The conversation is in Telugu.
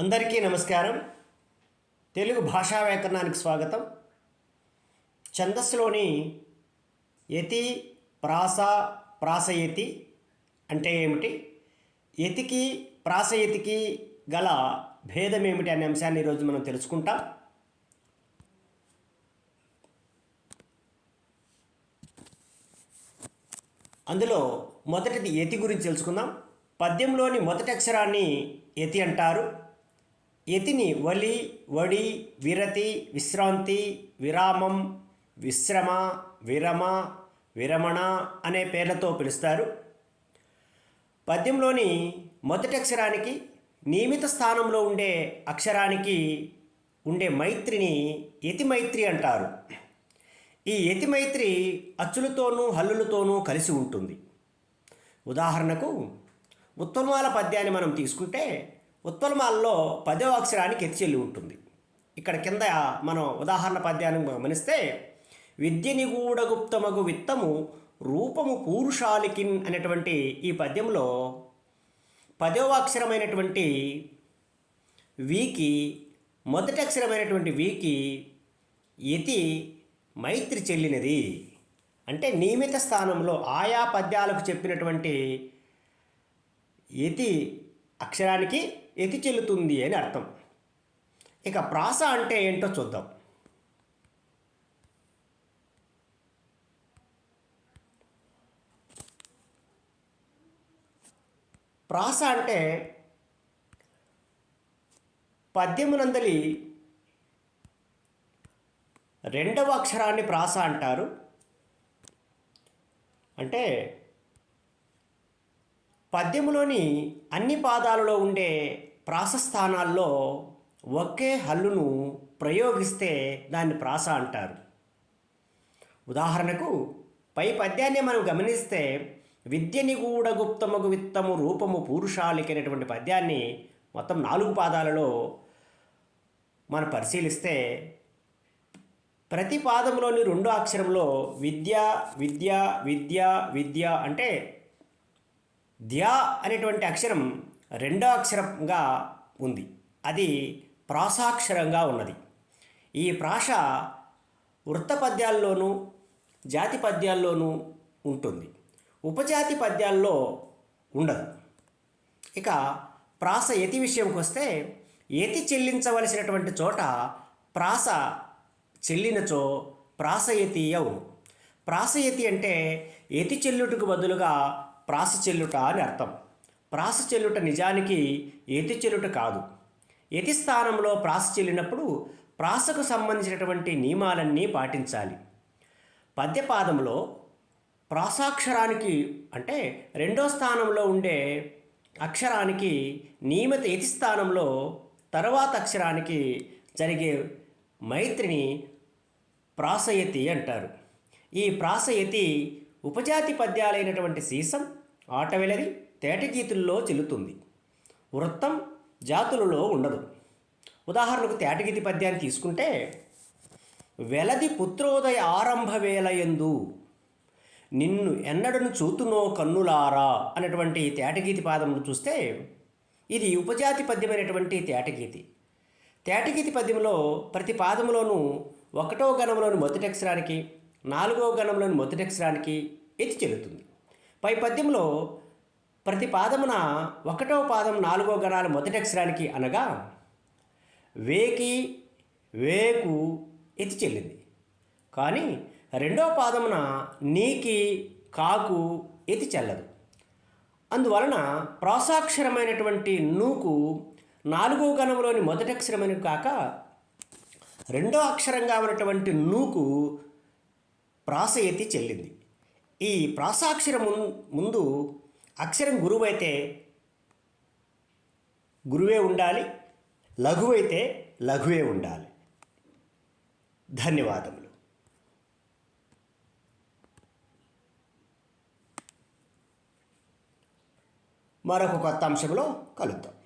అందరికీ నమస్కారం. తెలుగు భాషా వ్యాకరణానికి స్వాగతం. ఛందస్సులోని యతి ప్రాస ప్రాసయతి అంటే ఏమిటి? యతికి ప్రాసయతికి గల భేదం ఏమిటి అనే అంశాన్ని ఈరోజు మనం తెలుసుకుంటాం. అందులో మొదటిది యతి గురించి తెలుసుకుందాం. పద్యంలోని మొదటి అక్షరాన్ని యతి అంటారు. యతిని వలి వడి విరతి విశ్రాంతి విరామం విశ్రమ విరమ విరమణ అనే పేర్లతో పిలుస్తారు. పద్యంలోని మొదటి అక్షరానికి నియమిత స్థానంలో ఉండే అక్షరానికి ఉండే మైత్రిని యతి మైత్రి అంటారు. ఈ యతి మైత్రి అచ్చులతోనూ హల్లులతోనూ కలిసి ఉంటుంది. ఉదాహరణకు ఉత్తమాల పద్యాన్ని మనం తీసుకుంటే ఉత్పలమాలలో పదవ అక్షరానికి ఎత్తిచెల్లి ఉంటుంది. ఇక్కడ కింద మనం ఉదాహరణ పద్యాన్ని గమనిస్తే విద్య నిగూఢగుప్తమగు విత్తము రూపము పూరుషాలికిన్ అనేటువంటి ఈ పద్యంలో పదవ అక్షరమైనటువంటి వీకి మొదటి అక్షరమైనటువంటి వీకి యతి మైత్రి చెల్లినది. అంటే నియమిత స్థానంలో ఆయా పద్యాలకు చెప్పినటువంటి యతి అక్షరానికి ఎతి చెల్లుతుంది అని అర్థం. ఇక ప్రాస అంటే ఏంటో చూద్దాం. ప్రాస అంటే పద్యమునందలి రెండవ అక్షరాన్ని ప్రాస అంటారు. అంటే పద్యములోని అన్ని పాదాలలో ఉండే ప్రాసస్థానాల్లో ఒకే హల్లును ప్రయోగిస్తే దాన్ని ప్రాస అంటారు. ఉదాహరణకు పై పద్యాన్ని మనం గమనిస్తే విద్య నిగూఢ విత్తము రూపము పూరుషాలికి పద్యాన్ని మొత్తం నాలుగు పాదాలలో మనం పరిశీలిస్తే ప్రతి పాదంలోని రెండో అక్షరంలో విద్య విద్య విద్య విద్య అంటే ధ్యా అనేటువంటి అక్షరం రెండో అక్షరంగా ఉంది. అది ప్రాసాక్షరంగా ఉన్నది. ఈ ప్రాస వృత్త పద్యాల్లోనూ జాతి పద్యాల్లోనూ ఉంటుంది. ఉపజాతి పద్యాల్లో ఉండదు. ఇక ప్రాస యతి విషయంకి వస్తే యతి చెల్లించవలసినటువంటి చోట ప్రాస చెల్లినచో ప్రాసయతి అవును ప్రాసయతి అంటే యతి చెల్లుటకు బదులుగా ప్రాస చెల్లుట అని అర్థం. ప్రాస చెల్లుట నిజానికి ఎతి చెల్లుట కాదు. ఎతి స్థానంలో ప్రాస చెల్లినప్పుడు ప్రాసకు సంబంధించినటువంటి నియమాలన్నీ పాటించాలి. పద్యపాదంలో ప్రాసాక్షరానికి అంటే రెండో స్థానంలో ఉండే అక్షరానికి నియమిత ఎతి స్థానంలో తర్వాత అక్షరానికి జరిగే మైత్రిని ప్రాసయతి అంటారు. ఈ ప్రాసయతి ఉపజాతి పద్యాలైనటువంటి సీసం ఆటవెలరి తేటగీతుల్లో చెల్లుతుంది. వృత్తం జాతులలో ఉండదు. ఉదాహరణకు తేటగీతి పద్యాన్ని తీసుకుంటే వెలది పుత్రోదయ ఆరంభ వేలయందు నిన్ను ఎన్నడను చూతునో కన్నులారా అనేటువంటి తేటగీతి పాదమును చూస్తే ఇది ఉపజాతి పద్యమైనటువంటి తేటగీతి తేటగీతి పద్యంలో ప్రతి పాదములోనూ ఒకటో గణంలోని మొదటి అక్షరానికి నాలుగో గణంలోని మొదటి అక్షరానికి ఎత్తి చెల్లుతుంది. పై పద్యంలో ప్రతి పాదమున ఒకటో పాదం నాలుగో గణాల మొదటి అక్షరానికి అనగా వేకి వేకు ఎత్తి చెల్లింది. కానీ రెండో పాదమున నీకి కాకు ఎత్తి చెల్లదు. అందువలన ప్రాసాక్షరమైనటువంటి నూకు నాలుగో గణంలోని మొదటి అక్షరమైన కాక రెండో అక్షరంగా ఉన్నటువంటి నూకు ప్రాస ఎత్తి చెల్లింది. ఈ ప్రాసాక్షరం ముందు అక్షరం గురువైతే గురువే ఉండాలి లఘువైతే లఘువే ఉండాలి. ధన్యవాదములు. మరొక కొత్త అంశంలో కలుద్దాం.